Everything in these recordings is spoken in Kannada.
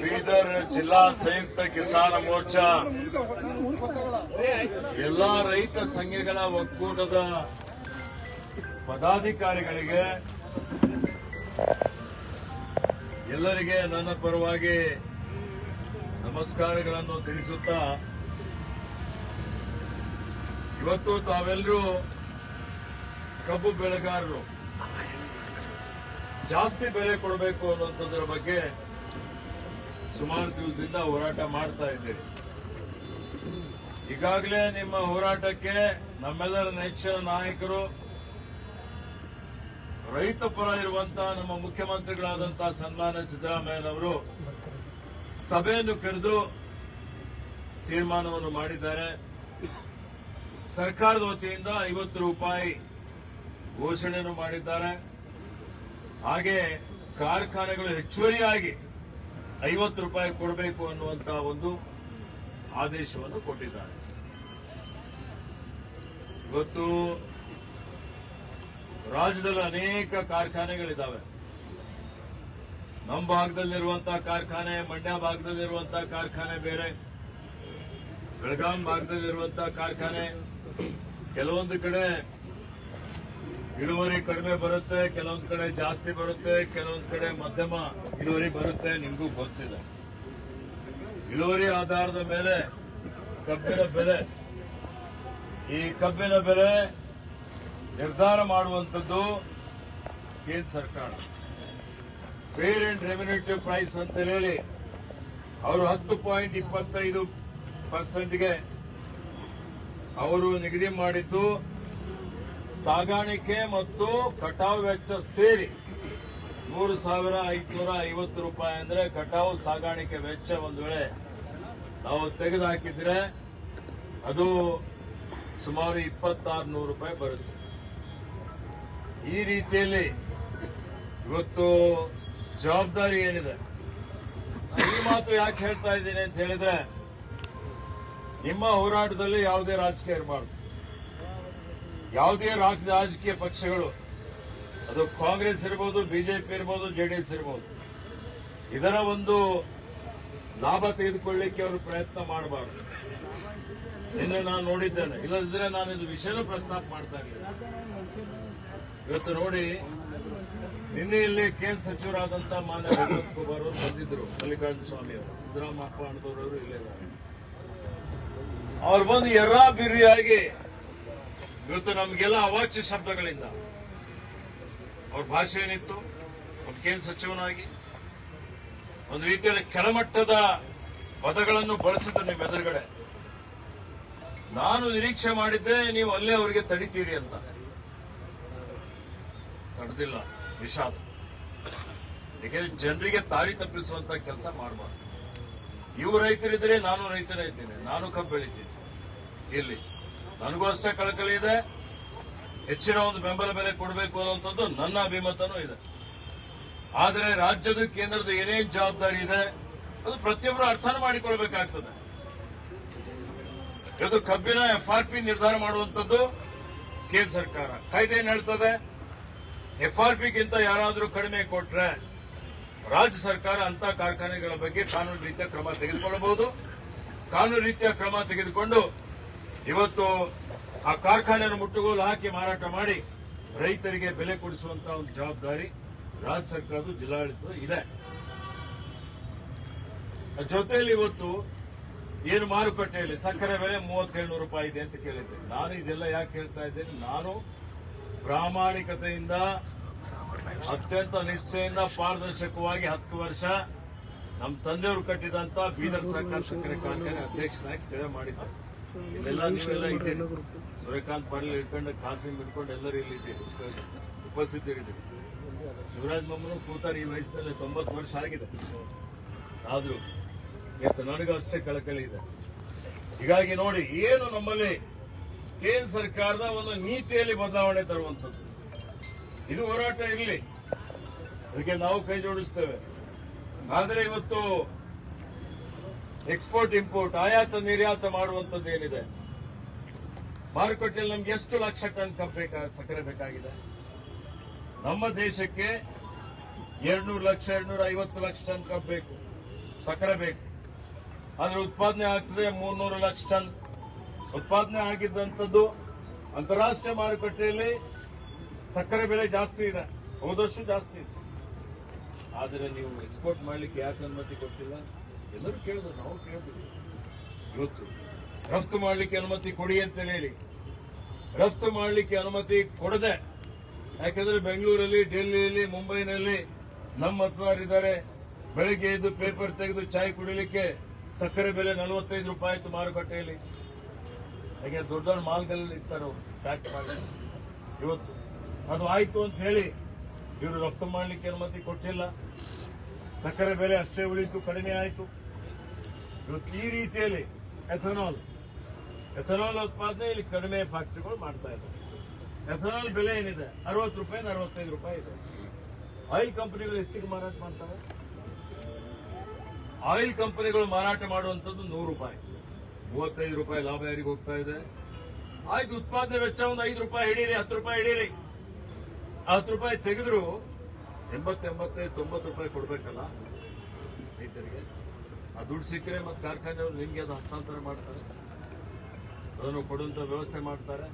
ಬೀದರ್ ಜಿಲ್ಲಾ ಸಂಯುಕ್ತ ಕಿಸಾನ್ ಮೋರ್ಚಾ. ಎಲ್ಲಾ ರೈತ ಸಂಘಗಳ ಒಕ್ಕೂಟದ ಪದಾಧಿಕಾರಿಗಳಿಗೆ ಎಲ್ಲರಿಗೆ ನನ್ನ ಪರವಾಗಿ ನಮಸ್ಕಾರಗಳನ್ನು ತಿಳಿಸುತ್ತಾ, ಇವತ್ತು ತಾವೆಲ್ಲರೂ ಕಬ್ಬು ಬೆಳೆಗಾರರು. ಜಾಸ್ತಿ ಬೆಲೆ ಕೊಡಬೇಕು ಅನ್ನುವಂಥದ್ರ ಬಗ್ಗೆ ಸುಮಾರು ದಿವಸದಿಂದ ಹೋರಾಟ ಮಾಡ್ತಾ ಇದ್ದೀರಿ. ಈಗಾಗಲೇ ನಿಮ್ಮ ಹೋರಾಟಕ್ಕೆ ನಮ್ಮೆಲ್ಲರ ನೆಚ್ಚಿನ ನಾಯಕರು, ರೈತ ಪರ ಇರುವಂತಹ ನಮ್ಮ ಮುಖ್ಯಮಂತ್ರಿಗಳಾದಂತಹ ಸನ್ಮಾನ್ಯ ಸಿದ್ದರಾಮಯ್ಯನವರು ಸಭೆಯನ್ನು ಕರೆದು ತೀರ್ಮಾನವನ್ನು ಮಾಡಿದ್ದಾರೆ. ಸರ್ಕಾರದ ವತಿಯಿಂದ ಐವತ್ತು ರೂಪಾಯಿ ಘೋಷಣೆಯನ್ನು ಮಾಡಿದ್ದಾರೆ. ಹಾಗೆ ಕಾರ್ಖಾನೆಗಳು ಹೆಚ್ಚುವರಿಯಾಗಿ ಐವತ್ತು ರೂಪಾಯಿ ಕೊಡಬೇಕು ಅನ್ನುವಂತಹ ಒಂದು ಆದೇಶವನ್ನು ಕೊಟ್ಟಿದ್ದಾರೆ. ಇವತ್ತು ರಾಜ್ಯದಲ್ಲಿ ಅನೇಕ ಕಾರ್ಖಾನೆಗಳಿದ್ದಾವೆ. ನಮ್ಮ ಭಾಗದಲ್ಲಿರುವಂತಹ ಕಾರ್ಖಾನೆ, ಮಂಡ್ಯ ಭಾಗದಲ್ಲಿರುವಂತಹ ಕಾರ್ಖಾನೆ ಬೇರೆ, ಬೆಳಗಾಂ ಭಾಗದಲ್ಲಿರುವಂತಹ ಕಾರ್ಖಾನೆ, ಕೆಲವೊಂದು ಕಡೆ ಇಳುವರಿ ಕಡಿಮೆ ಬರುತ್ತೆ, ಕೆಲವೊಂದು ಕಡೆ ಜಾಸ್ತಿ ಬರುತ್ತೆ, ಕೆಲವೊಂದು ಕಡೆ ಮಧ್ಯಮ ಇಳುವರಿ ಬರುತ್ತೆ, ನಿಮಗೂ ಗೊತ್ತಿದೆ. ಇಳುವರಿ ಆಧಾರದ ಮೇಲೆ ಕಬ್ಬಿನ ಬೆಲೆ, ಈ ಕಬ್ಬಿನ ಬೆಲೆ ನಿರ್ಧಾರ ಮಾಡುವಂಥದ್ದು ಕೇಂದ್ರ ಸರ್ಕಾರ. ಫೇರ್ ಅಂಡ್ ರೆಮ್ಯುನೇಟಿವ್ ಪ್ರೈಸ್ ಅಂತ ಹೇಳಿ, ಅವರು ಹತ್ತು ಪಾಯಿಂಟ್ ಇಪ್ಪತ್ತೈದು ಪರ್ಸೆಂಟ್ಗೆ ಅವರು ನಿಗದಿ ಮಾಡಿದ್ದು ಸಾಗಾಣಿಕೆ ಮತ್ತು ಕಟಾವು ವೆಚ್ಚ ಸೇರಿ ಮೂರು ಸಾವಿರ ಐದುನೂರ ಐವತ್ತು ರೂಪಾಯಿ ಅಂದ್ರೆ ಕಟಾವು ಸಾಗಾಣಿಕೆ ವೆಚ್ಚ ಒಂದು ವೇಳೆ ನಾವು ತೆಗೆದುಹಾಕಿದ್ರೆ ಅದು ಸುಮಾರು ಇಪ್ಪತ್ತಾರು ನೂರು ರೂಪಾಯಿ ಬರುತ್ತೆ. ಈ ರೀತಿಯಲ್ಲಿ ಇವತ್ತು ಜವಾಬ್ದಾರಿ ಏನಿದೆ? ಈ ಮಾತು ಯಾಕೆ ಹೇಳ್ತಾ ಇದ್ದೀನಿ ಅಂತ ಹೇಳಿದ್ರೆ, ನಿಮ್ಮ ಹೋರಾಟದಲ್ಲಿ ಯಾವುದೇ ರಾಜಕೀಯ ಇರಬಾರ್ದು. ಯಾವುದೇ ರಾಜ ರಾಜಕೀಯ ಪಕ್ಷಗಳು, ಅದು ಕಾಂಗ್ರೆಸ್ ಇರ್ಬೋದು, ಬಿಜೆಪಿ ಇರ್ಬೋದು, ಜೆಡಿಎಸ್ ಇರ್ಬೋದು, ಇದರ ಒಂದು ಲಾಭ ತೆಗೆದುಕೊಳ್ಳಿಕ್ಕೆ ಅವರು ಪ್ರಯತ್ನ ಮಾಡಬಾರದು. ನಿನ್ನೆ ನಾನು ನೋಡಿದ್ದೇನೆ. ಇಲ್ಲದಿದ್ರೆ ನಾನು ಇದು ವಿಷಯನೂ ಪ್ರಸ್ತಾಪ ಮಾಡ್ತಾ ಇರಲಿಲ್ಲ. ಇವತ್ತು ನೋಡಿ, ನಿನ್ನೆ ಇಲ್ಲಿ ಕೇಂದ್ರ ಸಚಿವರಾದಂತ ಮಾನ್ಯ ಭಗವಂತ ಕುಮಾರ್ ಅವರು ಬಂದಿದ್ರು, ಮಲ್ಲಿಕಾರ್ಜುನ ಸ್ವಾಮಿ ಅವರು. ಸಿದ್ದರಾಮಪ್ಪ ಅಣ್ಣದವರು ಇಲ್ಲೇ ಅವ್ರು ಬಂದು ಎರ್ರಾ ಬಿರಿಯಾಗಿ ಇವತ್ತು ನಮಗೆಲ್ಲ ಅವಾಚ್ಯ ಶಬ್ದಗಳಿಂದ. ಅವ್ರ ಭಾಷೆ ಏನಿತ್ತು? ಒಬ್ಬ ಕೇಂದ್ರ ಸಚಿವನಾಗಿ. ಒಂದು ರೀತಿಯಲ್ಲಿ ಕೆಳಮಟ್ಟದ ಪದಗಳನ್ನು ಬಳಸಿದ್ರು ನಿಮ್ಮ ಎದುರುಗಡೆ. ನಾನು ನಿರೀಕ್ಷೆ ಮಾಡಿದ್ದೆ ನೀವು ಅಲ್ಲೇ ಅವರಿಗೆ ತಡಿತೀರಿ ಅಂತ. ತಡೆದಿಲ್ಲ, ವಿಷಾದ. ಯಾಕೆಂದ್ರೆ ಜನರಿಗೆ ತಾರಿ ತಪ್ಪಿಸುವಂತ ಕೆಲಸ ಮಾಡಬಾರ್ದು. ಇವು ರೈತರಿದ್ರೆ ನಾನು ರೈತನೇ ಇದ್ದೀನಿ, ನಾನು ಕಬ್ಬು ಬೆಳಿತೀನಿ. ಇಲ್ಲಿ ನನಗೂ ಅಷ್ಟೇ ಕಳಕಳಿ ಇದೆ. ಹೆಚ್ಚಿನ ಒಂದು ಬೆಂಬಲ ಬೆಲೆ ಕೊಡಬೇಕು ಅನ್ನುವಂಥದ್ದು ನನ್ನ ಅಭಿಮತನೂ ಇದೆ. ಆದರೆ ರಾಜ್ಯದ, ಕೇಂದ್ರದ ಏನೇನು ಜವಾಬ್ದಾರಿ ಇದೆ, ಅದು ಪ್ರತಿಯೊಬ್ಬರು ಅರ್ಥ ಮಾಡಿಕೊಳ್ಬೇಕಾಗ್ತದೆ. ಇದು ಕಬ್ಬಿನ ಎಫ್ ಆರ್ ಪಿ ನಿರ್ಧಾರ ಮಾಡುವಂಥದ್ದು ಕೇಂದ್ರ ಸರ್ಕಾರ. ಕಾಯ್ದೆ ಏನ್ ಹೇಳ್ತದೆ? ಎಫ್ ಆರ್ ಪಿಗಿಂತ ಯಾರಾದರೂ ಕಡಿಮೆ ಕೊಟ್ರೆ ರಾಜ್ಯ ಸರ್ಕಾರ ಅಂತ ಕಾರ್ಖಾನೆಗಳ ಬಗ್ಗೆ ಕಾನೂನು ರೀತಿಯ ಕ್ರಮ ತೆಗೆದುಕೊಳ್ಳಬಹುದು. ಕಾನೂನು ರೀತಿಯ ಕ್ರಮ ತೆಗೆದುಕೊಂಡು ಇವತ್ತು ಆ ಕಾರ್ಖಾನೆಯನ್ನು ಮುಟ್ಟುಗೋಲು ಹಾಕಿ ಮಾರಾಟ ಮಾಡಿ ರೈತರಿಗೆ ಬೆಲೆ ಕೊಡಿಸುವಂತ ಒಂದು ಜವಾಬ್ದಾರಿ ರಾಜ್ಯ ಸರ್ಕಾರದ ಜಿಲ್ಲಾಡಳಿತ ಇದೆ. ಜೊತೆಯಲ್ಲಿ ಇವತ್ತು ಏನು ಮಾರುಕಟ್ಟೆಯಲ್ಲಿ ಸಕ್ಕರೆ ಬೆಲೆ ಮೂವತ್ತೇಳು ನೂರು ರೂಪಾಯಿ ಇದೆ ಅಂತ ಕೇಳಿದ್ದೆ. ನಾನು ಇದೆಲ್ಲ ಯಾಕೆ ಹೇಳ್ತಾ ಇದ್ದೇನೆ? ನಾನು ಪ್ರಾಮಾಣಿಕತೆಯಿಂದ, ಅತ್ಯಂತ ನಿಷ್ಠೆಯಿಂದ, ಪಾರದರ್ಶಕವಾಗಿ ಹತ್ತು ವರ್ಷ ನಮ್ಮ ತಂದೆಯವರು ಕಟ್ಟಿದಂತ ಬೀದರ್ ಸರ್ಕಾರ ಸಕ್ಕರೆ ಕಾರ್ಖಾನೆ ಅಧ್ಯಕ್ಷನಾಗಿ ಸೇವೆ ಮಾಡಿದ್ದೆ ಇಲ್ಲೆಲ್ಲ ನೀವೆಲ್ಲ ಇದ್ದೀರಿ. ಸೂರ್ಯಕಾಂತ್ ಪಾಟೀಲ್ ಹಿಡ್ಕೊಂಡು ಕಾಸಿಂ ಹಿಡ್ಕೊಂಡು ಎಲ್ಲರೂ ಇಲ್ಲಿ ಉಪಸ್ಥಿತರಿದ್ದೀವಿ ಉಪಸ್ಥಿತರಿದ್ದೀರಿ. ಶಿವರಾಜ್ ಮೊಮ್ಮನು ಕೂತಾರೆ ಈ ವಯಸ್ಸಿನಲ್ಲಿ ತೊಂಬತ್ತು ವರ್ಷ ಆಗಿದೆ. ಆದ್ರೂ ಇವತ್ತು ನನಗೂ ಅಷ್ಟೇ ಕಳಕಳಿ ಇದೆ. ಹೀಗಾಗಿ ನೋಡಿ ಏನು ನಮ್ಮಲ್ಲಿ ಕೇಂದ್ರ ಸರ್ಕಾರದ ಒಂದು ನೀತಿಯಲ್ಲಿ ಬದಲಾವಣೆ ತರುವಂಥದ್ದು. ಇದು ಹೋರಾಟ ಇರಲಿ. ಅದಕ್ಕೆ ನಾವು ಕೈ ಜೋಡಿಸ್ತೇವೆ. ಆದರೆ ಇವತ್ತು ಎಕ್ಸ್ಪೋರ್ಟ್ ಇಂಪೋರ್ಟ್ ಆಯಾತ, ನಿರ್ಯಾತ ಮಾಡುವಂತದ್ದು ಏನಿದೆ? ಮಾರುಕಟ್ಟೆಯಲ್ಲಿ ನಮ್ಗೆ ಎಷ್ಟು ಲಕ್ಷ ಟನ್ ಕಬ್ಬು ಸಕ್ಕರೆ ಬೇಕಾಗಿದೆ? ನಮ್ಮ ದೇಶಕ್ಕೆ ಎರಡ್ನೂರು ಲಕ್ಷ, ಎರಡ್ನೂರ ಐವತ್ತು ಲಕ್ಷ ಟನ್ ಕಬ್ಬು ಬೇಕು. ಸಕ್ಕರೆ ಬೇಕು. ಆದ್ರೆ ಉತ್ಪಾದನೆ ಆಗ್ತದೆ ಮೂರ್ನೂರು ಲಕ್ಷ ಟನ್. ಉತ್ಪಾದನೆ ಆಗಿದ್ದಂಥದ್ದು ಅಂತಾರಾಷ್ಟ್ರೀಯ ಮಾರುಕಟ್ಟೆಯಲ್ಲಿ ಸಕ್ಕರೆ ಬೆಲೆ ಜಾಸ್ತಿ ಇದೆ. ಹೋದಷ್ಟು ಜಾಸ್ತಿ ಇದೆ ಆದರೆ ನೀವು ಎಕ್ಸ್ಪೋರ್ಟ್ ಮಾಡಲಿಕ್ಕೆ ಯಾಕೆ ಅನುಮತಿ ಕೊಟ್ಟಿಲ್ಲ? ಎಲ್ಲರೂ ಕೇಳಿದ್ರು, ನಾವು ಕೇಳಿದ್ವಿ ಇವತ್ತು ರಫ್ತು ಮಾಡಲಿಕ್ಕೆ ಅನುಮತಿ ಕೊಡಿ ಅಂತ ಹೇಳಿ. ರಫ್ತು ಮಾಡಲಿಕ್ಕೆ ಅನುಮತಿ ಕೊಡದೆ, ಯಾಕಂದ್ರೆ ಬೆಂಗಳೂರಲ್ಲಿ, ಡೆಲ್ಲಿಯಲ್ಲಿ, ಮುಂಬೈನಲ್ಲಿ ನಮ್ಮ ಮತದಾರರಿದ್ದಾರೆ ಬೆಳಿಗ್ಗೆ ಎದ್ದು ಪೇಪರ್ ತೆಗೆದು ಚಾಯ್ ಕುಡಿಲಿಕ್ಕೆ ಸಕ್ಕರೆ ಬೆಲೆ ನಲವತ್ತೈದು ರೂಪಾಯಿ ಇತ್ತು ಮಾರುಕಟ್ಟೆಯಲ್ಲಿ. ಹಾಗೆ ದೊಡ್ಡ ದೊಡ್ಡ ಮಾಲ್ಗಳಲ್ಲಿ ಇರ್ತಾರೆ ಅವರು ಪ್ಯಾಕ್ ಮಾಡಿ ಇವತ್ತು ಅದು ಆಯ್ತು ಅಂತ ಹೇಳಿ ಇವರು ರಫ್ತು ಮಾಡಲಿಕ್ಕೆ ಅನುಮತಿ ಕೊಟ್ಟಿಲ್ಲ. ಸಕ್ಕರೆ ಬೆಲೆ ಅಷ್ಟೇ ಉಳಿತು, ಕಡಿಮೆ ಆಯಿತು. ಇವತ್ತು ಈ ರೀತಿಯಲ್ಲಿ ಎಥನಾಲ್ ಎಥನಾಲ್ ಉತ್ಪಾದನೆ ಇಲ್ಲಿ ಕಡಿಮೆ ಫ್ಯಾಕ್ಟ್ರಿಗಳು ಮಾಡ್ತಾ ಇದ್ದಾರೆ. ಎಥನಾಲ್ ಬೆಲೆ ಏನಿದೆ? ಅರವತ್ತು ರೂಪಾಯಿ ಅರವತ್ತೈದು ರೂಪಾಯಿ ಇದೆ. ಆಯಿಲ್ ಕಂಪನಿಗಳು ಎಷ್ಟಿಗೆ ಮಾರಾಟ ಮಾಡ್ತಾರೆ ಆಯಿಲ್ ಕಂಪನಿಗಳು ಮಾರಾಟ ಮಾಡುವಂತದ್ದು ನೂರು ರೂಪಾಯಿ. ಮೂವತ್ತೈದು ರೂಪಾಯಿ ಲಾಭ ಯಾರಿಗೆ ಹೋಗ್ತಾ ಇದೆ? ಆಯ್ತು, ಉತ್ಪಾದನೆ ವೆಚ್ಚ ಒಂದು ಐದು ರೂಪಾಯಿ ಹಿಡೀರಿ, ಹತ್ತು ರೂಪಾಯಿ ಹಿಡೀರಿ. ಹತ್ತು ರೂಪಾಯಿ ತೆಗೆದ್ರು ಎಂಬತ್ತೆಂಬತ್ತೈದು ತೊಂಬತ್ತು ರೂಪಾಯಿ ಕೊಡ್ಬೇಕಲ್ಲ ರೈತರಿಗೆ? ಆ ದುಡ್ಡು ಸಿಕ್ಕರೆ ಮತ್ತೆ ಕಾರ್ಖಾನೆಯವರು ಹೆಂಗೆ ಅದು ಹಸ್ತಾಂತರ ಮಾಡ್ತಾರೆ? ಅದನ್ನು ಕೊಡುವಂತ ವ್ಯವಸ್ಥೆ ಮಾಡ್ತಾರೆ.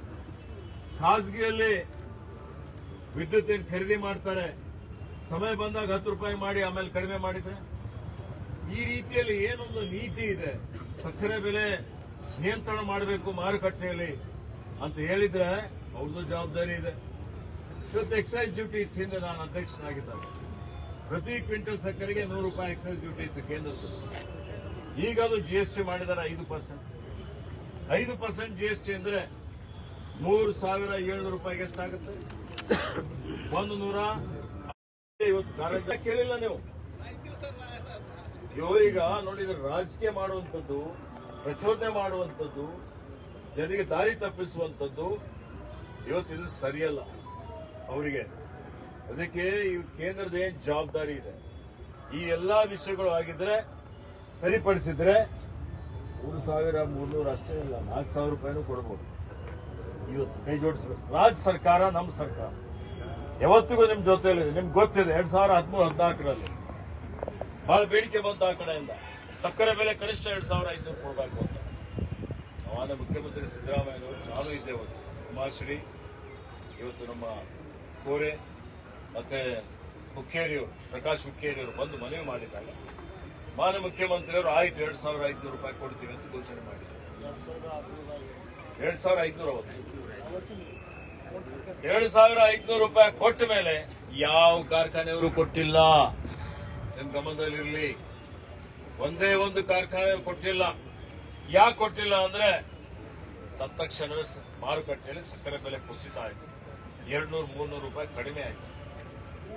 ಖಾಸಗಿಯಲ್ಲಿ ವಿದ್ಯುತ್ ಏನ್ ಖರೀದಿ ಮಾಡ್ತಾರೆ. ಸಮಯ ಬಂದಾಗ ಹತ್ತು ರೂಪಾಯಿ ಮಾಡಿ, ಆಮೇಲೆ ಕಡಿಮೆ ಮಾಡಿದ್ರೆ? ಈ ರೀತಿಯಲ್ಲಿ ಏನೊಂದು ನೀತಿ ಇದೆ. ಸಕ್ಕರೆ ಬೆಲೆ ನಿಯಂತ್ರಣ ಮಾಡಬೇಕು ಮಾರುಕಟ್ಟೆಯಲ್ಲಿ ಅಂತ ಹೇಳಿದ್ರೆ ಅವ್ರದ್ದು ಜವಾಬ್ದಾರಿ ಇದೆ. ಇವತ್ತು ಎಕ್ಸೈಸ್ ಡ್ಯೂಟಿ ಇತ್ತಿಂದ ನಾನು ಅಧ್ಯಕ್ಷನಾಗಿದ್ದಾಗ ಪ್ರತಿ ಕ್ವಿಂಟಲ್ ಸಕ್ಕರೆಗೆ ನೂರು ರೂಪಾಯಿ ಎಕ್ಸೈಸ್ ಡ್ಯೂಟಿ ಇತ್ತು ಕೇಂದ್ರದ್ದು. ಈಗ ಅದು ಜಿ ಎಸ್ ಟಿ ಮಾಡಿದ್ದಾರೆ ಐದು ಪರ್ಸೆಂಟ್ ಐದು ಪರ್ಸೆಂಟ್ ಜಿ ಎಸ್ ಟಿ ಅಂದ್ರೆ ಮೂರು ಸಾವಿರ ಏಳ್ನೂರು ರೂಪಾಯಿಗೆ ಎಷ್ಟಾಗುತ್ತೆ? ಒಂದು ನೂರ ಇವತ್ತು ಕೇಳಿಲ್ಲ ನೀವು? ಇವು ಈಗ ನೋಡಿದ್ರೆ ರಾಜಕೀಯ ಮಾಡುವಂಥದ್ದು, ಪ್ರಚೋದನೆ ಮಾಡುವಂಥದ್ದು, ಜನರಿಗೆ ದಾರಿ ತಪ್ಪಿಸುವಂಥದ್ದು ಇವತ್ತಿದು ಸರಿಯಲ್ಲ ಅವರಿಗೆ. ಅದಕ್ಕೆ ಈ ಕೇಂದ್ರದ ಏನ್ ಜವಾಬ್ದಾರಿ ಇದೆ? ಈ ಎಲ್ಲಾ ವಿಷಯಗಳು ಆಗಿದ್ರೆ ಸರಿಪಡಿಸಿದ್ರೆ ಮೂರು ಸಾವಿರ ಮುನ್ನೂರು ಅಷ್ಟೇ ಇಲ್ಲ, ನಾಲ್ಕು ಸಾವಿರ ರೂಪಾಯಿನೂ ಕೊಡ್ಬೋದು. ಇವತ್ತು ಕೈ ಜೋಡಿಸ್ಬೇಕು. ರಾಜ್ಯ ಸರ್ಕಾರ, ನಮ್ಮ ಸರ್ಕಾರ. ಯಾವತ್ತಿಗೂ ನಿಮ್ ಜೊತೆಲಿದೆ ನಿಮ್ಗೆ ಗೊತ್ತಿದೆ, ಎರಡ್ ಸಾವಿರ ಹದಿಮೂರು, ಹದಿನಾಲ್ಕರಲ್ಲಿ. ಬಹಳ ಬೇಡಿಕೆ ಬಂತು ಆ ಕಡೆಯಿಂದ. ಸಕ್ಕರೆ ಬೆಲೆ ಕನಿಷ್ಠ ಎರಡ್ ಸಾವಿರ ಐದುನೂರು ಕೊಡಬೇಕು ಅಂತ. ಅವಾನ ಮುಖ್ಯಮಂತ್ರಿ ಸಿದ್ದರಾಮಯ್ಯನವರು ನಾನು ಇದ್ದೆ ಒಂದು ಉಮಾಶ್ರೀ ಇವತ್ತು ನಮ್ಮ ಕೋರೆ, ಮತ್ತೆ ಹುಕ್ಕೇರಿಯವರು ಪ್ರಕಾಶ್ ಹುಕ್ಕೇರಿಯವರು ಬಂದು ಮನವಿ ಮಾಡಿದಾಗ ಮಾನ್ಯ ಮುಖ್ಯಮಂತ್ರಿಯವರು ಆಯ್ತು, ಎರಡ್ ಸಾವಿರ ಐದುನೂರು ರೂಪಾಯಿ ಕೊಡ್ತೀವಿ ಅಂತ ಘೋಷಣೆ ಮಾಡಿದ್ರು. ಎರಡ್ ಸಾವಿರ ಐದ್ನೂರ ಎರಡು ಸಾವಿರ ಐದ್ನೂರು ರೂಪಾಯಿ ಕೊಟ್ಟ ಮೇಲೆ ಯಾವ ಕಾರ್ಖಾನೆಯವರು ಕೊಟ್ಟಿಲ್ಲ. ನಿಮ್ ಗಮನದಲ್ಲಿರಲಿ ಒಂದೇ ಒಂದು ಕಾರ್ಖಾನೆ ಕೊಟ್ಟಿಲ್ಲ. ಯಾಕೆ ಕೊಟ್ಟಿಲ್ಲ ಅಂದ್ರೆ ತತ್ಕ್ಷಣವೇ ಸ- ಮಾರುಕಟ್ಟೆಯಲ್ಲಿ ಸಕ್ಕರೆ ಬೆಲೆ ಕುಸಿತ ಆಯ್ತು. ಎರಡ್ನೂರು, ಮೂರ್ನೂರು ರೂಪಾಯಿ ಕಡಿಮೆ ಆಯ್ತು.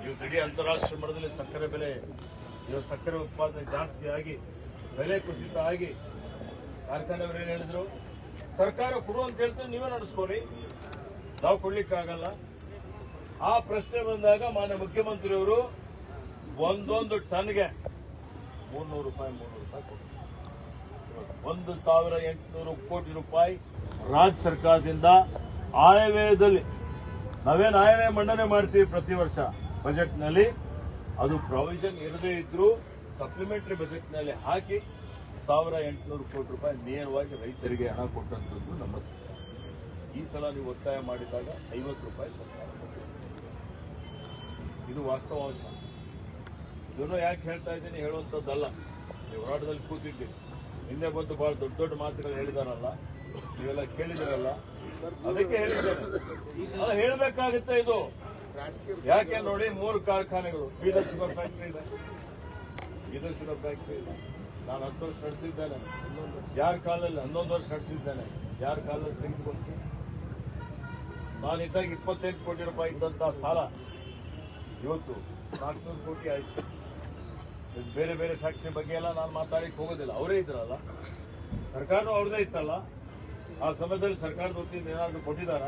ಇವತ್ತು ಇಡೀ ಅಂತಾರಾಷ್ಟ್ರೀಯ ಮಟ್ಟದಲ್ಲಿ ಸಕ್ಕರೆ ಬೆಲೆ ಇವತ್ತು ಸಕ್ಕರೆ ಉತ್ಪಾದನೆ ಜಾಸ್ತಿ ಆಗಿ, ಬೆಲೆ ಕುಸಿತ ಆಗಿ ಕಾರ್ಖಾನೆಯವರು ಏನು ಹೇಳಿದ್ರು? ಸರ್ಕಾರ ಕೊಡು ಅಂತ ಹೇಳ್ತೀವಿ ನೀವೇ ನಡೆಸ್ಕೊಡಿ. ನಾವು ಕೊಡ್ಲಿಕ್ಕಾಗಲ್ಲ. ಆ ಪ್ರಶ್ನೆ ಬಂದಾಗ ಮಾನ್ಯ ಮುಖ್ಯಮಂತ್ರಿಯವರು ಒಂದೊಂದು ಟನ್ಗೆ ಮೂರ್ನೂರು ರೂಪಾಯಿ, ಮುನ್ನೂರು ರೂಪಾಯಿ ಒಂದು ಸಾವಿರ ಎಂಟುನೂರು ಕೋಟಿ ರೂಪಾಯಿ ರಾಜ್ಯ ಸರ್ಕಾರದಿಂದ ಆಯವ್ಯಯದಲ್ಲಿ, ನಾವೇನು ಆಯವ್ಯಯ ಮಂಡನೆ ಮಾಡ್ತೀವಿ ಪ್ರತಿ ವರ್ಷ ಬಜೆಟ್ನಲ್ಲಿ. ಅದು ಪ್ರಾವಿಷನ್ ಇರದೇ ಇದ್ರೂ ಸಪ್ಲಿಮೆಂಟರಿ ಬಜೆಟ್ನಲ್ಲಿ ಹಾಕಿ ಸಾವಿರ ಎಂಟುನೂರು ಕೋಟಿ ರೂಪಾಯಿ ನೇರವಾಗಿ ರೈತರಿಗೆ ಹಣ ಕೊಟ್ಟಂತದ್ದು ನಮ್ಮ ಸರ್ಕಾರ. ಈ ಸಲ ನೀವು ಒತ್ತಾಯ ಮಾಡಿದಾಗ ಐವತ್ತು ರೂಪಾಯಿ ಸರ್ಕಾರ. ಇದು ವಾಸ್ತವಾಂಶ ಇದನ್ನು ಯಾಕೆ ಹೇಳ್ತಾ ಇದ್ದೀನಿ ಹೇಳುವಂಥದ್ದಲ್ಲ. ನೀವು ಹೋರಾಟದಲ್ಲಿ ಕೂತಿದ್ದೆ ಹಿಂದೆ ಬಂದು ಬಹಳ ದೊಡ್ಡ ದೊಡ್ಡ ಮಾತುಗಳು ಹೇಳಿದಾರಲ್ಲ. ನೀವೆಲ್ಲ ಕೇಳಿದಿರಲ್ಲ ಅದಕ್ಕೆ ಹೇಳಿದ್ದೇನೆ. ಹೇಳ್ಬೇಕಾಗುತ್ತೆ ಇದು. ಯಾಕೆ ನೋಡಿ ಮೂರು ಕಾರ್ಖಾನೆಗಳು? ಬೀದರ್ ಶುಗರ್ ಫ್ಯಾಕ್ಟರಿ ಇದೆ. ಬೀದರ್ ಶುಗರ್ ಫ್ಯಾಕ್ಟ್ರಿ ಇದೆ. ನಾನು ಹತ್ತು ವರ್ಷ ನಡೆಸಿದ್ದೇನೆ. ಯಾರ ಕಾಲದಲ್ಲಿ ಹನ್ನೊಂದು ವರ್ಷ ನಡೆಸಿದ್ದೇನೆ. ಯಾರ ಕಾಲದಲ್ಲಿ ಕೊಟ್ಟು ನಾನು ಇದ್ದಾಗ ಇಪ್ಪತ್ತೆಂಟು ಕೋಟಿ ರೂಪಾಯಿ ಇದ್ದಂತ ಸಾಲ. ಇವತ್ತು ನಾಲ್ಕುನೂರು ಕೋಟಿ ಆಯ್ತು. ಬೇರೆ ಬೇರೆ ಫ್ಯಾಕ್ಟ್ರಿ ಬಗ್ಗೆ ಎಲ್ಲ ನಾನು ಮಾತಾಡಕ್ಕೆ ಹೋಗೋದಿಲ್ಲ. ಅವರೇ ಇದ್ರಲ್ಲ. ಸರ್ಕಾರನೂ ಅವ್ರದೇ ಇತ್ತಲ್ಲ. ಆ ಸಮಯದಲ್ಲಿ ಸರ್ಕಾರದ ವತಿಯಿಂದ ಏನಾದರೂ ಕೊಟ್ಟಿದ್ದಾರ?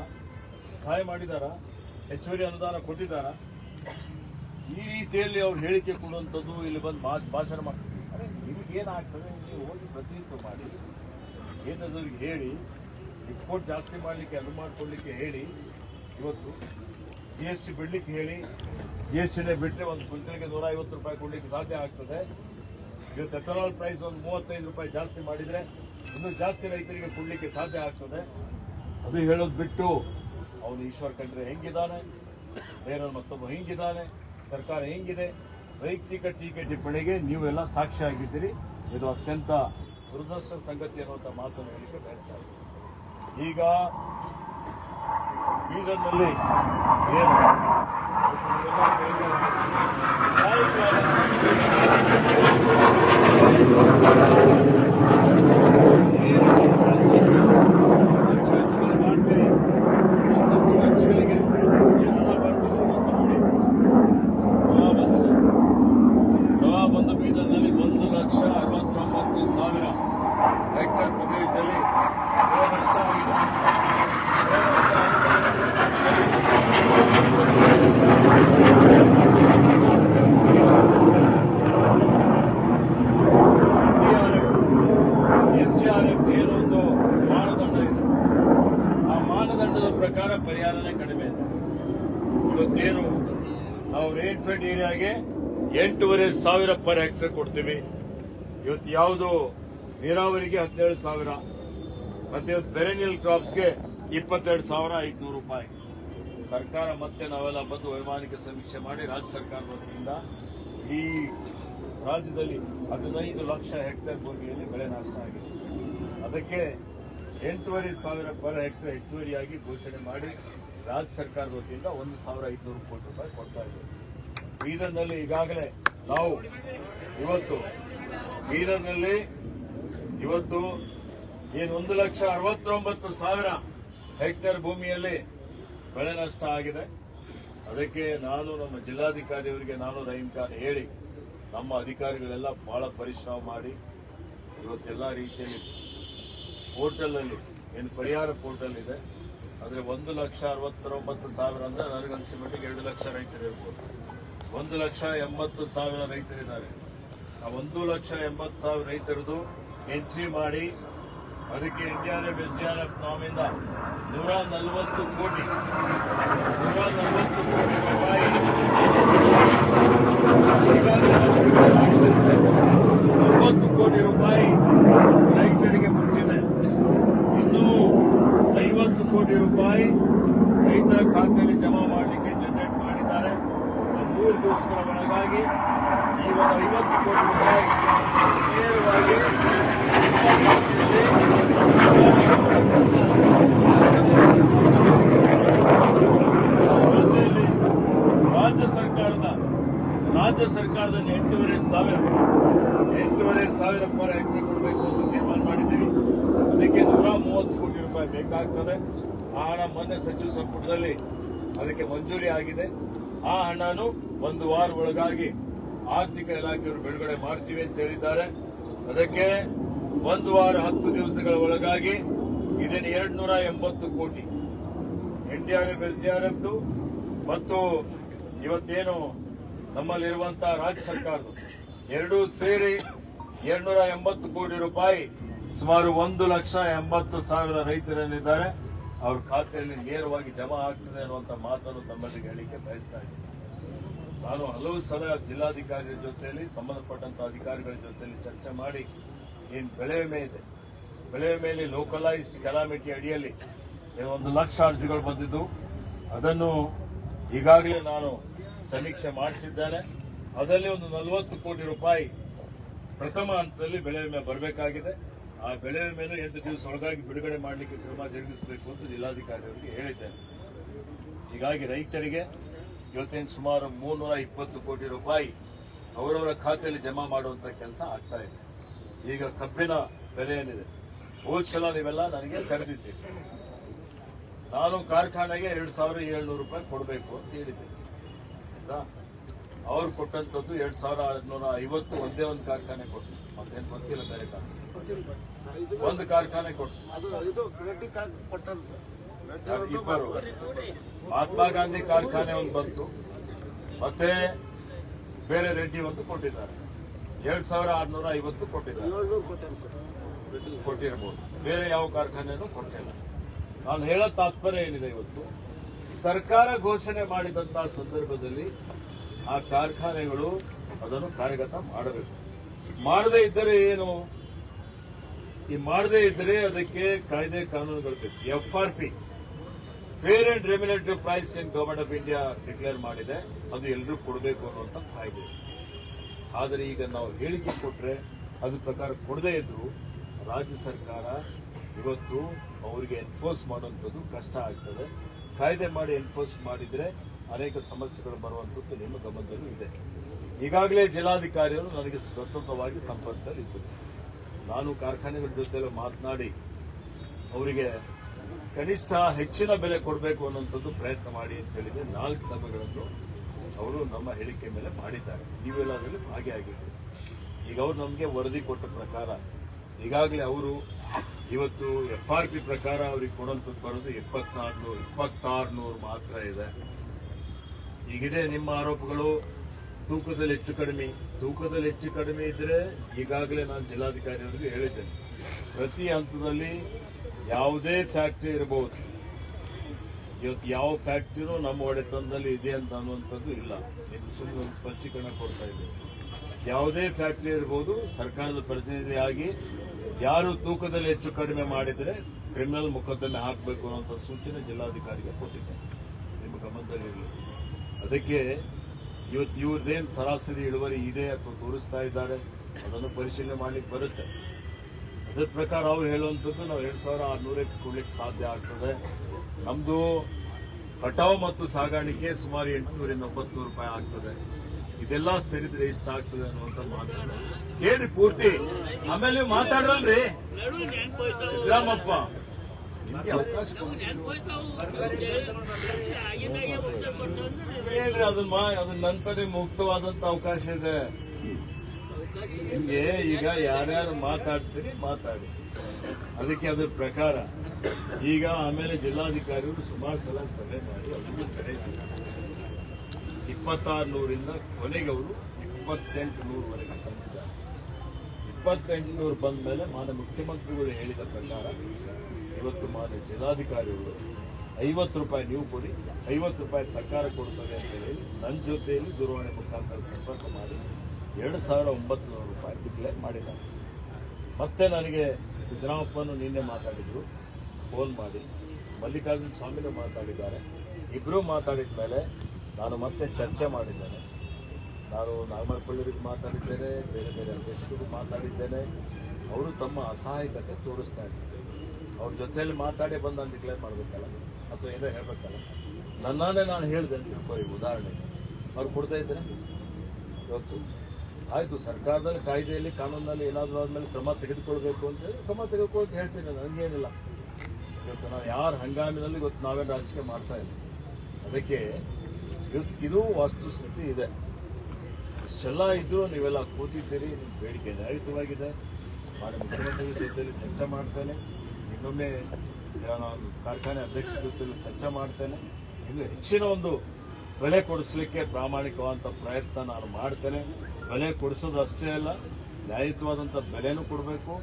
ಸಹಾಯ ಮಾಡಿದಾರ ಹೆಚ್ಚುವರಿ ಅನುದಾನ ಕೊಟ್ಟಿದ್ದಾರ, ಈ ರೀತಿಯಲ್ಲಿ ಅವ್ರು ಹೇಳಿಕೆ ಕೊಡುವಂಥದ್ದು ಇಲ್ಲಿ ಬಂದು ಭಾಷಣ ಮಾಡ್ತೀವಿ ಅರೆ ನಿಮ್ಗೇನಾಗ್ತದೆ ನೀವು ಹೋಗಿ ಪ್ರತಿನಿಧಿತ್ವ ಮಾಡಿ, ಕೇಂದ್ರದವ್ರಿಗೆ ಹೇಳಿ ಎಕ್ಸ್ಪೋರ್ಟ್ ಜಾಸ್ತಿ ಮಾಡಲಿಕ್ಕೆ ಅನುವು ಮಾಡಿಕೊಳ್ಳಿಕ್ಕೆ ಹೇಳಿ, ಇವತ್ತು ಜಿ ಎಸ್ ಟಿ ಬಿಡ್ಲಿಕ್ಕೆ ಹೇಳಿ ಜಿ ಎಸ್ ಟಿನೇ ಬಿಟ್ಟರೆ ಒಂದು ಕ್ವಿಂಟಲ್ಗೆ ನೂರ ಐವತ್ತು ರೂಪಾಯಿ ಕೊಡಲಿಕ್ಕೆ ಸಾಧ್ಯ ಆಗ್ತದೆ. ಇವತ್ತು ಎಥನಾಲ್ ಪ್ರೈಸ್ ಒಂದು ಮೂವತ್ತೈದು ರೂಪಾಯಿ ಜಾಸ್ತಿ ಮಾಡಿದರೆ ಇನ್ನೂ ಜಾಸ್ತಿ ರೈತರಿಗೆ ಕೊಡಲಿಕ್ಕೆ ಸಾಧ್ಯ ಆಗ್ತದೆ. ಅದು ಹೇಳೋದು ಬಿಟ್ಟು ಅವನು ಈಶ್ವರ್ ಖಂಡ್ರೆ ಹೆಂಗಿದ್ದಾನೆ? ಬೇರೆ ಮತ್ತೊಬ್ಬ ಹೆಂಗಿದ್ದಾನೆ? ಸರ್ಕಾರ ಹೆಂಗಿದೆ? ವೈಯಕ್ತಿಕ ಟೀಕೆ ಟಿಪ್ಪಣಿಗೆ ನೀವೆಲ್ಲ ಸಾಕ್ಷಿ ಆಗಿದ್ದೀರಿ. ಇದು ಅತ್ಯಂತ ದುರದೃಷ್ಟ ಸಂಗತಿ ಅನ್ನುವಂಥ ಮಾತನ್ನು ಹೇಳಲಿಕ್ಕೆ ಬಯಸ್ತಾ ಈಗ ಬೀದರ್ನಲ್ಲಿ ಏನು ಮಾಡ್ತೀರಿ ಆ ಖರ್ಚು ವೆಚ್ಚಗಳಿಗೆ ಏನೆಲ್ಲ ಬರ್ತದೆ ಇವತ್ತು ನೋಡಿ ಪ್ರವಾಹ ಬಂದಿದೆ ಪ್ರವಾಹ ಬಂದು ಬೀದರ್ನಲ್ಲಿ ಒಂದು ಲಕ್ಷ ಅರವತ್ತೊಂಬತ್ತು ಸಾವಿರ ಹೆಕ್ಟೇರ್ ಪ್ರದೇಶದಲ್ಲಿ ಬೆಳೆ ನಷ್ಟ ಆಗಿದೆ ಬೆಳೆ ನಷ್ಟ ಆಗಿದೆ ಎಸ್ಡಿಆರ್ಎಫ್ ಏನು ಒಂದು ಮಾನದಂಡ ಇದೆ ಆ ಮಾನದಂಡದ ಪ್ರಕಾರ ಪರಿಹಾರನೇ ಕಡಿಮೆ ಇದೆ ಇವತ್ತೇನು ನಾವು ರೇನ್ ಫೆಡ್ ಏರಿಯಾಗೆ ಎಂಟೂವರೆ ಸಾವಿರ ಪರ್ ಹೆಕ್ಟರ್ ಕೊಡ್ತೀವಿ. ಇವತ್ತು ಯಾವುದು ನೀರಾವರಿಗೆ ಹದಿನೇಳು ಸಾವಿರ, ಮತ್ತೆ ಇವತ್ತು ಪೆರೆನಿಯಲ್ ಕ್ರಾಪ್ಸ್ಗೆ ಇಪ್ಪತ್ತೆರಡು ಸಾವಿರ ಐದುನೂರು ರೂಪಾಯಿ. ಸರ್ಕಾರ ಮತ್ತೆ ನಾವೆಲ್ಲ ಬಂದು ವೈಮಾನಿಕ ಸಮೀಕ್ಷೆ ಮಾಡಿ ರಾಜ್ಯ ಸರ್ಕಾರ ವತಿಯಿಂದ ಈ ರಾಜ್ಯದಲ್ಲಿ ಹದಿನೈದು ಲಕ್ಷ ಹೆಕ್ಟೇರ್ ಭೂಮಿಯಲ್ಲಿ ಬೆಳೆ ನಾಶ ಆಗಿದೆ. ಅದಕ್ಕೆ ಎಂಟೂವರೆ ಸಾವಿರ ಪರ್ ಹೆಕ್ಟೇರ್ ಹೆಚ್ಚುವರಿಯಾಗಿ ಘೋಷಣೆ ಮಾಡಿ ರಾಜ್ಯ ಸರ್ಕಾರದ ವತಿಯಿಂದ ಒಂದು ಸಾವಿರ ಐದುನೂರು ಕೋಟಿ ರೂಪಾಯಿ ಕೊಡ್ತಾ ಇದ್ದೇವೆ. ಬೀದರ್ನಲ್ಲಿ ಈಗಾಗಲೇ ನಾವು ಇವತ್ತು ಬೀದರ್ನಲ್ಲಿ ಇವತ್ತು ಏನು ಒಂದು ಲಕ್ಷ ಅರವತ್ತೊಂಬತ್ತು ಸಾವಿರ ಹೆಕ್ಟೇರ್ ಭೂಮಿಯಲ್ಲಿ ಬೆಳೆ ನಷ್ಟ ಆಗಿದೆ. ಅದಕ್ಕೆ ನಾನು ನಮ್ಮ ಜಿಲ್ಲಾಧಿಕಾರಿಯವರಿಗೆ ನಾನು ರಹೀಂ ಖಾನ್ ಹೇಳಿ, ನಮ್ಮ ಅಧಿಕಾರಿಗಳೆಲ್ಲ ಬಹಳ ಪರಿಶ್ರಮ ಮಾಡಿ ಇವತ್ತೆಲ್ಲ ರೀತಿಯಲ್ಲಿ ಪೋರ್ಟಲ್ ಅಲ್ಲಿ ಏನು ಪರಿಹಾರ ಪೋರ್ಟಲ್ ಇದೆ ಆದರೆ ಒಂದು ಲಕ್ಷ ಅರವತ್ತೊಂಬತ್ತು ಸಾವಿರ ಅಂದರೆ ನನಗನ್ಸಿದ ಮಟ್ಟಿಗೆ ಎರಡು ಲಕ್ಷ ರೈತರು ಇರ್ಬೋದು ಒಂದು ಲಕ್ಷ ಎಂಬತ್ತು ಸಾವಿರ ರೈತರಿದ್ದಾರೆ. ಆ ಒಂದು ಲಕ್ಷ ಎಂಬತ್ತು ಸಾವಿರ ರೈತರದು ಎಂಟ್ರಿ ಮಾಡಿ ಅದಕ್ಕೆ ಎನ್ಡಿಆರ್ಎಫ್ ಎಸ್ಡಿಆರ್ಎಫ್ ನಾಮಿಂದ ನೂರ ನಲವತ್ತು ಕೋಟಿ, ನೂರ ನಲವತ್ತು ಕೋಟಿ ರೂಪಾಯಿ ನಲವತ್ತು ಕೋಟಿ ರೂಪಾಯಿ ರೈತರಿಗೆ ಮುಟ್ಟಿದೆ. ಇನ್ನೂ ಐವತ್ತು ಕೋಟಿ ರೂಪಾಯಿ ರೈತರ ಖಾತೆಯಲ್ಲಿ ಜಮಾ ಮಾಡಲಿಕ್ಕೆ ಜನರೇಟ್ ಮಾಡಿದ್ದಾರೆ ಆ ದಿವಸಗಳ ಒಳಗಾಗಿ ಒಂದು ಐವತ್ತು ಕೋಟಿ ರೂಪಾಯಿ ನೇರವಾಗಿ ಕೆಲಸ ರಾಜ್ಯ ಸರ್ಕಾರದ, ರಾಜ್ಯ ಸರ್ಕಾರದಲ್ಲಿ ಎಂಟೂವರೆ ಸಾವಿರ ಎಂಟೂವರೆ ಸಾವಿರ ರೂಪಾಯಿ ಹೆಚ್ಚು ಕೊಡಬೇಕು ಅಂತ ತೀರ್ಮಾನ ಮಾಡಿದ್ದೀವಿ. ಅದಕ್ಕೆ ನೂರ ಮೂವತ್ತು ಕೋಟಿ ರೂಪಾಯಿ ಬೇಕಾಗ್ತದೆ. ಆ ಹಣ ಮೊನ್ನೆ ಸಚಿವ ಸಂಪುಟದಲ್ಲಿ ಅದಕ್ಕೆ ಮಂಜೂರಿ ಆಗಿದೆ. ಆ ಹಣನು ಒಂದು ವಾರ ಒಳಗಾಗಿ ಆರ್ಥಿಕ ಇಲಾಖೆಯವರು ಬಿಡುಗಡೆ ಮಾಡ್ತೀವಿ ಅಂತ ಹೇಳಿದ್ದಾರೆ. ಅದಕ್ಕೆ ಒಂದು ವಾರ ಹತ್ತು ದಿವಸಗಳ ಒಳಗಾಗಿ ಇದನ್ನು ಎರಡು ನೂರ ಎಂಬತ್ತು ಕೋಟಿ. ಎನ್ಡಿಆರ್ಎಫ್ ಎಫ್ ಮತ್ತು ಇವತ್ತೇನು ನಮ್ಮಲ್ಲಿರುವಂತಹ ರಾಜ್ಯ ಸರ್ಕಾರ ಎರಡೂ ಸೇರಿ ಎರಡ್ನೂರ ಎಂಬತ್ತು ಕೋಟಿ ರೂಪಾಯಿ ಸುಮಾರು ಒಂದು ಲಕ್ಷ ಎಂಬತ್ತು ಸಾವಿರ ರೈತರೇನಿದ್ದಾರೆ ಅವ್ರ ಖಾತೆಯಲ್ಲಿ ನೇರವಾಗಿ ಜಮಾ ಆಗ್ತದೆ ಅನ್ನುವಂತ ಮಾತನ್ನು ತಮ್ಮಲ್ಲಿ ಹೇಳಿಕೆ ಬಯಸ್ತಾ ಇದ್ದೀನಿ. ನಾನು ಹಲವು ಸಲ ಜಿಲ್ಲಾಧಿಕಾರಿಗಳ ಜೊತೆಯಲ್ಲಿ ಸಂಬಂಧಪಟ್ಟಂಥ ಅಧಿಕಾರಿಗಳ ಜೊತೆಯಲ್ಲಿ ಚರ್ಚೆ ಮಾಡಿ, ಏನು ಬೆಳೆ ವಿಮೆ ಇದೆ. ಬೆಳೆ ವಿಮೆಯಲ್ಲಿ ಲೋಕಲೈಸ್ಡ್ ಕೆಲಾಮಿಟಿ ಅಡಿಯಲ್ಲಿ ಒಂದು ಲಕ್ಷ ಅರ್ಜಿಗಳು ಬಂದಿದ್ದು, ಅದನ್ನು ಈಗಾಗಲೇ ನಾನು ಸಮೀಕ್ಷೆ ಮಾಡಿಸಿದ್ದೇನೆ. ಅದರಲ್ಲಿ ಒಂದು ನಲವತ್ತು ಕೋಟಿ ರೂಪಾಯಿ ಪ್ರಥಮ ಹಂತದಲ್ಲಿ ಬೆಳೆ ವಿಮೆ ಬರಬೇಕಾಗಿದೆ. ಆ ಬೆಳೆ ವಿಮೆಯನ್ನು ಎಂಟು ದಿವಸ ಒಳಗಾಗಿ ಬಿಡುಗಡೆ ಮಾಡಲಿಕ್ಕೆ ಕ್ರಮ ಜರುಗಿಸಬೇಕು ಅಂತ ಜಿಲ್ಲಾಧಿಕಾರಿಯವರಿಗೆ ಹೇಳಿದ್ದೇನೆ. ಹೀಗಾಗಿ ರೈತರಿಗೆ ಇವತ್ತೇನು ಸುಮಾರು ಮೂನ್ನೂರ ಇಪ್ಪತ್ತು ಕೋಟಿ ರೂಪಾಯಿ ಅವರವರ ಖಾತೆಯಲ್ಲಿ ಜಮಾ ಮಾಡುವಂತ ಕೆಲಸ ಆಗ್ತಾ ಇದೆ. ಈಗ ಕಬ್ಬಿನ ಬೆಲೆ ಏನಿದೆ? ಹೋದ ಸಲ ನೀವೆಲ್ಲ ನನಗೆ ಕರೆದಿದ್ದೆ ನಾನು ಕಾರ್ಖಾನೆಗೆ ಎರಡು ಸಾವಿರ ಏಳ್ನೂರು ರೂಪಾಯಿ ಕೊಡಬೇಕು ಅಂತ ಹೇಳಿದ್ದೆ. ಆಯ್ತಾ? ಅವ್ರು ಕೊಟ್ಟಂತದ್ದು ಎರಡು ಸಾವಿರ ಆರುನೂರ ಐವತ್ತು ಒಂದೇ ಒಂದು ಕಾರ್ಖಾನೆ ಕೊಟ್ಟು ಮತ್ತೇನು ಗೊತ್ತಿಲ್ಲ ಬೇರೆ ಕಾರ್ಖಾನೆ ಒಂದು ಕಾರ್ಖಾನೆ ಕೊಟ್ಟು ಇಬ್ಬರು. ಮಹಾತ್ಮ ಗಾಂಧಿ ಕಾರ್ಖಾನೆ ಒಂದು ಬಂತು. ಮತ್ತೆ ಬೇರೆ ರೆಡ್ಡಿ ಒಂದು ಕೊಟ್ಟಿದ್ದಾರೆ. ಎರಡ್ ಸಾವಿರ ಆರ್ನೂರ ಐವತ್ತು ಕೊಟ್ಟಿದ್ದಾರೆ. ಕೊಟ್ಟಿರಬಹುದು ಬೇರೆ ಯಾವ ಕಾರ್ಖಾನೆನೂ ಕೊಟ್ಟಿಲ್ಲ. ನಾನು ಹೇಳೋ ತಾತ್ಪರ್ಯ ಏನಿದೆ ಇವತ್ತು? ಸರ್ಕಾರ ಘೋಷಣೆ ಮಾಡಿದಂತಹ ಸಂದರ್ಭದಲ್ಲಿ ಆ ಕಾರ್ಖಾನೆಗಳು ಅದನ್ನು ಕಾರ್ಯಗತ ಮಾಡಬೇಕು. ಮಾಡದೇ ಇದ್ದರೆ ಏನು? ಈ ಮಾಡದೇ ಇದ್ದರೆ ಅದಕ್ಕೆ ಕಾಯ್ದೆ ಕಾನೂನುಗಳು ಬೇಕು F R P fair and remunerative price in government of India declare ಮಾಡಿದೆ. ಅದು ಎಲ್ಲರೂ ಕೊಡಬೇಕು ಅನ್ನುವಂಥ ಕಾಯ್ದೆ. ಆದರೆ ಈಗ ನಾವು ಹೇಳಿಕೆ ಕೊಟ್ಟರೆ ಅದ್ರ ಪ್ರಕಾರ ಕೊಡದೇ ಇದ್ರು ರಾಜ್ಯ ಸರ್ಕಾರ ಇವತ್ತು ಅವರಿಗೆ ಎನ್ಫೋರ್ಸ್ ಮಾಡುವಂಥದ್ದು ಕಷ್ಟ ಆಗ್ತದೆ. ಕಾಯ್ದೆ ಮಾಡಿ ಎನ್ಫೋರ್ಸ್ ಮಾಡಿದ್ರೆ ಅನೇಕ ಸಮಸ್ಯೆಗಳು ಬರುವಂಥದ್ದು ನಿಮ್ಮ ಗಮನದಲ್ಲೂ ಇದೆ. ಈಗಾಗಲೇ ಜಿಲ್ಲಾಧಿಕಾರಿಗಳು ನನಗೆ ಸತತವಾಗಿ ಸಂಪರ್ಕದಲ್ಲಿ ಇದ್ದರು ನಾನು ಕಾರ್ಖಾನೆಗಳ ಜೊತೆ ಮಾತನಾಡಿ ಅವರಿಗೆ ಕನಿಷ್ಠ ಹೆಚ್ಚಿನ ಬೆಲೆ ಕೊಡಬೇಕು ಅನ್ನುವಂಥದ್ದು ಪ್ರಯತ್ನ ಮಾಡಿ ಅಂತ ಹೇಳಿದ್ರೆ ನಾಲ್ಕು ಸಭೆಗಳನ್ನು ಅವರು ನಮ್ಮ ಹೇಳಿಕೆ ಮೇಲೆ ಮಾಡಿದ್ದಾರೆ. ನೀವೆಲ್ಲ ಅದರಲ್ಲಿ ಭಾಗಿಯಾಗಿದ್ದೀರಿ. ಈಗ ಅವರು ನಮಗೆ ವರದಿ ಕೊಟ್ಟ ಪ್ರಕಾರ, ಈಗಾಗಲೇ ಅವರು ಇವತ್ತು ಎಫ್ ಆರ್ ಪಿ ಪ್ರಕಾರ ಅವ್ರಿಗೆ ಕೊಡೋಂಥದ್ದು ಬರೋದು ಇಪ್ಪತ್ನಾಲ್ಕು ಇಪ್ಪತ್ತಾರ್ನೂರು ಮಾತ್ರ ಇದೆ. ಈಗಿದೆ ನಿಮ್ಮ ಆರೋಪಗಳು ತೂಕದಲ್ಲಿ ಹೆಚ್ಚು ಕಡಿಮೆ. ತೂಕದಲ್ಲಿ ಹೆಚ್ಚು ಕಡಿಮೆ ಇದ್ರೆ ಈಗಾಗಲೇ ನಾನು ಜಿಲ್ಲಾಧಿಕಾರಿಯವರಿಗೆ ಹೇಳಿದ್ದೇನೆ. ಪ್ರತಿ ಹಂತದಲ್ಲಿ ಯಾವುದೇ ಫ್ಯಾಕ್ಟ್ರಿ ಇರಬಹುದು ಇವತ್ತು ಯಾವ ಫ್ಯಾಕ್ಟ್ರಿನೂ ನಮ್ಮ ಒಡೆತನದಲ್ಲಿ ಇದೆ ಅಂತ ಅನ್ನುವಂಥದ್ದು ಇಲ್ಲ. ನಿಮ್ಗೆ ಸುಮ್ಮನೆ ಒಂದು ಸ್ಪಷ್ಟೀಕರಣ ಕೊಡ್ತಾ ಇದೆ. ಯಾವುದೇ ಫ್ಯಾಕ್ಟ್ರಿ ಇರಬಹುದು ಸರ್ಕಾರದ ಪ್ರತಿನಿಧಿಯಾಗಿ ಯಾರು ತೂಕದಲ್ಲಿ ಹೆಚ್ಚು ಕಡಿಮೆ ಮಾಡಿದರೆ ಕ್ರಿಮಿನಲ್ ಮೊಕದ್ದಮೆ ಹಾಕಬೇಕು ಅನ್ನುವಂಥ ಸೂಚನೆ ಜಿಲ್ಲಾಧಿಕಾರಿಗೆ ಕೊಟ್ಟಿದ್ದೆ. ನಿಮ್ಮ ಗಮನದಲ್ಲಿರಲಿ ಅದಕ್ಕೆ ಇವತ್ತು ಇವ್ರದ್ದೇನು ಸರಾಸರಿ ಇಳುವರಿ ಇದೆ ಅಥವಾ ತೋರಿಸ್ತಾ ಇದ್ದಾರೆ, ಅದನ್ನು ಪರಿಶೀಲನೆ ಮಾಡ್ಲಿಕ್ಕೆ ಬರುತ್ತೆ. ಅದರ ಪ್ರಕಾರ ಅವ್ರು ಹೇಳುವಂಥದ್ದು ನಾವು ಎರಡ್ ಸಾವಿರ ಆರ್ನೂರಕ್ಕೆ ಕೊಡ್ಲಿಕ್ಕೆ ಸಾಧ್ಯ ಆಗ್ತದೆ. ನಮ್ದು ಕಟಾವು ಮತ್ತು ಸಾಗಾಣಿಕೆ ಸುಮಾರು ಎಂಟುನೂರಿಂದ ಒಂಬತ್ತು ರೂಪಾಯಿ ಆಗ್ತದೆ. ಇದೆಲ್ಲ ಸೇರಿದ್ರೆ ಇಷ್ಟಾಗ್ತದೆ ಅನ್ನುವಂಥ ಮಾತು. ಕೇಳಿ ಪೂರ್ತಿ. ಆಮೇಲೆ ನೀವು ಮಾತಾಡಲ್ರಿ ಸಿದ್ದರಾಮಪ್ಪ ಅವಕಾಶ ಅದನ್ನ ಅದನ್ನ ನಂತರ ಮುಕ್ತವಾದಂತ ಅವಕಾಶ ಇದೆ. ನಿಮ್ಗೆ ಈಗ ಯಾರ್ಯಾರು ಮಾತಾಡ್ತೀರಿ, ಮಾತಾಡಿ. ಅದಕ್ಕೆ ಅದ್ರ ಪ್ರಕಾರ, ಈಗ ಆಮೇಲೆ ಜಿಲ್ಲಾಧಿಕಾರಿಗಳು ಸುಮಾರು ಸಲ ಸಭೆ ಮಾಡಿ ಅವ್ರಿಗೂ ಕರೆಸಿ ಇಪ್ಪತ್ತಾರು ನೂರಿಂದ ಕೊನೆಗೆ ಅವರು ಇಪ್ಪತ್ತೆಂಟು ನೂರವರೆಗೆ ಬಂದಿದ್ದಾರೆ. ಇಪ್ಪತ್ತೆಂಟು ನೂರು ಬಂದ ಮೇಲೆ ಮಾನ್ಯ ಮುಖ್ಯಮಂತ್ರಿಗಳು ಹೇಳಿದ ಪ್ರಕಾರ, ಇವತ್ತು ಮಾನ್ಯ ಜಿಲ್ಲಾಧಿಕಾರಿಗಳು ಐವತ್ತು ರೂಪಾಯಿ ನೀವು ಕೊಡಿ, ಐವತ್ತು ರೂಪಾಯಿ ಸರ್ಕಾರ ಕೊಡ್ತದೆ ಅಂತ ಹೇಳಿ ನನ್ನ ಜೊತೆಯಲ್ಲಿ ದೂರವಾಣಿ ಮುಖಾಂತರ ಸಂಪರ್ಕ ಮಾಡಿ ಎರಡು ಸಾವಿರ ಒಂಬತ್ತು ನೂರು ರೂಪಾಯಿ ಡಿಕ್ಲೇರ್ ಮಾಡಿದ್ದಾರೆ ಮತ್ತೆ ನನಗೆ ಸಿದ್ದರಾಮಪ್ಪನು ನಿನ್ನೆ ಮಾತಾಡಿದ್ರು. ಫೋನ್ ಮಾಡಿ. ಮಲ್ಲಿಕಾರ್ಜುನ ಸ್ವಾಮಿನೂ ಮಾತಾಡಿದ್ದಾರೆ. ಇಬ್ಬರೂ ಮಾತಾಡಿದ ಮೇಲೆ ನಾನು ಮತ್ತೆ ಚರ್ಚೆ ಮಾಡಿದ್ದೇನೆ. ನಾನು ನಾಗಮರಪಳ್ಳಿಯವರಿಗೆ ಮಾತಾಡಿದ್ದೇನೆ, ಬೇರೆ ಬೇರೆ ಅಧ್ಯಕ್ಷರಿಗೂ ಮಾತಾಡಿದ್ದೇನೆ. ಅವರು ತಮ್ಮ ಅಸಹಾಯಕತೆ ತೋರಿಸ್ತಾ ಇದ್ದಾರೆ. ಅವ್ರ ಜೊತೆಯಲ್ಲಿ ಮಾತಾಡಿ ಬಂದು ನಾನು ಡಿಕ್ಲೇರ್ ಮಾಡಬೇಕಲ್ಲ? ಅಥವಾ ಏನೋ ಹೇಳಬೇಕಲ್ಲ? ನನ್ನೇ ನಾನು ಹೇಳಿದೆ ಅಂತ ತಿಳ್ಕೊಳ್ಳಿ ಉದಾಹರಣೆಗೆ ಅವ್ರು ಕೊಡ್ತಾ ಇದ್ದಾರೆ? ಇವತ್ತು? ಆಯ್ತು ಸರ್ಕಾರದಲ್ಲಿ ಕಾಯ್ದೆಯಲ್ಲಿ ಕಾನೂನಲ್ಲಿ ಏನಾದರೂ ಆದ್ಮೇಲೆ ಕ್ರಮ ತೆಗೆದುಕೊಳ್ಬೇಕು ಅಂತ ಹೇಳಿ ಕ್ರಮ ತೆಗೆದುಕೊಳ್ಳೋಕೆ ಹೇಳ್ತೇನೆ ನನಗೇನಿಲ್ಲ ಇವತ್ತು ನಾವು ಯಾರ ಹಂಗಾಮಿನಲ್ಲಿ ಇವತ್ತು ನಾವೇ ರಾಜಕೀಯ ಮಾಡ್ತಾ ಇಲ್ಲ ಅದಕ್ಕೆ ಇವತ್ತು ಇದು ವಾಸ್ತುಸ್ಥಿತಿ ಇದೆ. ಇಷ್ಟೆಲ್ಲ ಇದ್ದರೂ ನೀವೆಲ್ಲ ಕೂತಿದ್ದೀರಿ ನಿಮ್ಮ ಬೇಡಿಕೆ ನ್ಯಾಯುತವಾಗಿದೆ ಮಾನ್ಯ ಮುಖ್ಯಮಂತ್ರಿ ಜೊತೆಲಿ ಚರ್ಚೆ ಮಾಡ್ತೇನೆ. ಇನ್ನೊಮ್ಮೆ ನಾನು ಕಾರ್ಖಾನೆ ಅಧ್ಯಕ್ಷರ ಜೊತೆಯಲ್ಲಿ ಚರ್ಚೆ ಮಾಡ್ತೇನೆ. ಇನ್ನು ಹೆಚ್ಚಿನ ಒಂದು ಬೆಲೆ ಕೊಡಿಸ್ಲಿಕ್ಕೆ ಪ್ರಾಮಾಣಿಕವಾದಂಥ ಪ್ರಯತ್ನ ನಾನು ಮಾಡ್ತೇನೆ. ಬೆಲೆ ಕೊಡಿಸೋದು ಅಷ್ಟೇ ಅಲ್ಲ ನ್ಯಾಯಯುತವಾದಂಥ ಬೆಲೆನೂ ಕೊಡಬೇಕು.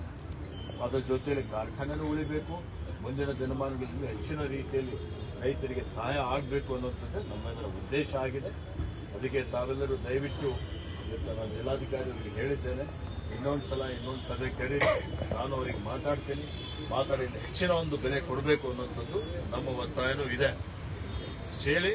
ಅದರ ಜೊತೆಯಲ್ಲಿ ಕಾರ್ಖಾನೆನೂ ಉಳಿಬೇಕು. ಮುಂದಿನ ದಿನಮಾನಗಳಲ್ಲಿ ಹೆಚ್ಚಿನ ರೀತಿಯಲ್ಲಿ ರೈತರಿಗೆ ಸಹಾಯ ಆಗಬೇಕು ಅನ್ನೋಂಥದ್ದೇ ನಮ್ಮೆಲ್ಲರ ಉದ್ದೇಶ ಆಗಿದೆ. ಅದಕ್ಕೆ ತಾವೆಲ್ಲರೂ ದಯವಿಟ್ಟು ನಾನು ಜಿಲ್ಲಾಧಿಕಾರಿಗಳಿಗೆ ಹೇಳಿದ್ದೇನೆ. ಇನ್ನೊಂದು ಸಲ ಇನ್ನೊಂದು ಸಭೆ ಕರೆ ನಾನು ಅವರಿಗೆ ಮಾತಾಡ್ತೀನಿ. ಮಾತಾಡಿ ಹೆಚ್ಚಿನ ಒಂದು ಬೆಲೆ ಕೊಡಬೇಕು ಅನ್ನೋಂಥದ್ದು ನಮ್ಮ ಒತ್ತಾಯನೂ ಇದೆ. ಹೇಳಿ